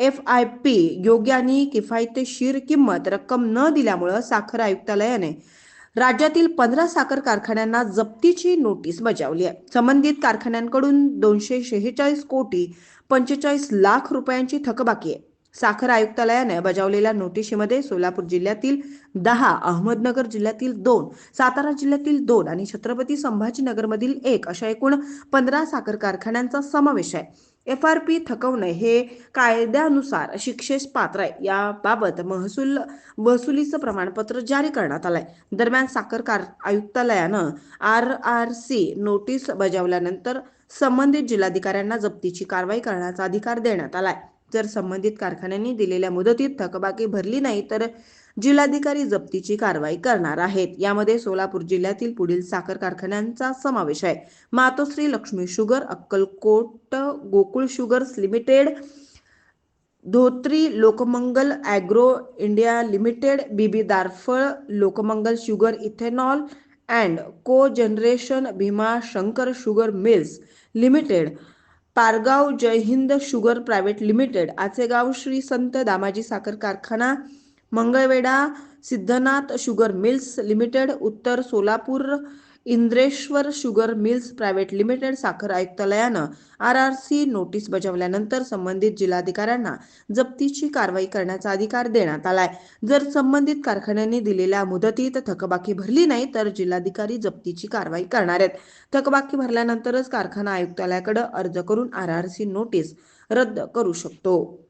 F I P योग्य आणि किफायतशीर किंमत रक्कम न दिल्यामुळं साखर आयुक्तालयाने राज्यातील पंधरा साखर कारखान्यांना जप्तीची नोटीस बजावली आहे. संबंधित कारखान्यांकडून दोनशे शेहेचाळीस कोटी पंचेचाळीस लाख रुपयांची थकबाकी आहे. साखर आयुक्तालयाने बजावलेल्या नोटिशीमध्ये सोलापूर जिल्ह्यातील दहा अहमदनगर जिल्ह्यातील दोन सातारा जिल्ह्यातील दोन आणि छत्रपती संभाजीनगरमधील एक अशा एकूण पंधरा साखर कारखान्यांचा समावेश आहे. एफ आर पी थकवणे हे कायद्यानुसार शिक्षेस पात्र आहे. याबाबत महसूल वसुलीचं प्रमाणपत्र जारी करण्यात आलंय. दरम्यान साखर कार आयुक्तालयानं आर आर सी नोटीस बजावल्यानंतर संबंधित जिल्हाधिकाऱ्यांना जप्तीची कारवाई करण्याचा अधिकार देण्यात आलाय. जर संबंधित कारखान्यांनी दिलेल्या मुदतीत थकबाकी भरली नाही तर जिल्हाधिकारी जप्तीची कारवाई करणार आहेत. यामध्ये सोलापूर जिल्ह्यातील पुढील साखर कारखान्यांचा समावेश आहे. Matoshri Laxmi sugar Akkalkot Gokul sugars limited Dhotri Lokmangal agro India limited Bibi Darphal Lokmangal sugar ethanol and co generation Bhima Shankar sugar mills limited Pargaon Jai Hind sugar private limited Achegaon Shri Sant Damaji साखर कारखाना Mangalwedha Siddhnath sugar mills limited उत्तर Solapur Indreshwar sugar mills private limited साखर आयुक्तालयानं R R C notice बजावल्यानंतर संबंधित जिल्हाधिकाऱ्यांना जप्तीची कारवाई करण्याचा अधिकार देण्यात आलाय. जर संबंधित कारखान्यांनी दिलेल्या मुदतीत थकबाकी भरली नाही तर जिल्हाधिकारी जप्तीची कारवाई करणार आहेत. थकबाकी भरल्यानंतरच कारखाना आयुक्तालयाकडे अर्ज करून आर आर सी नोटीस रद्द करू शकतो.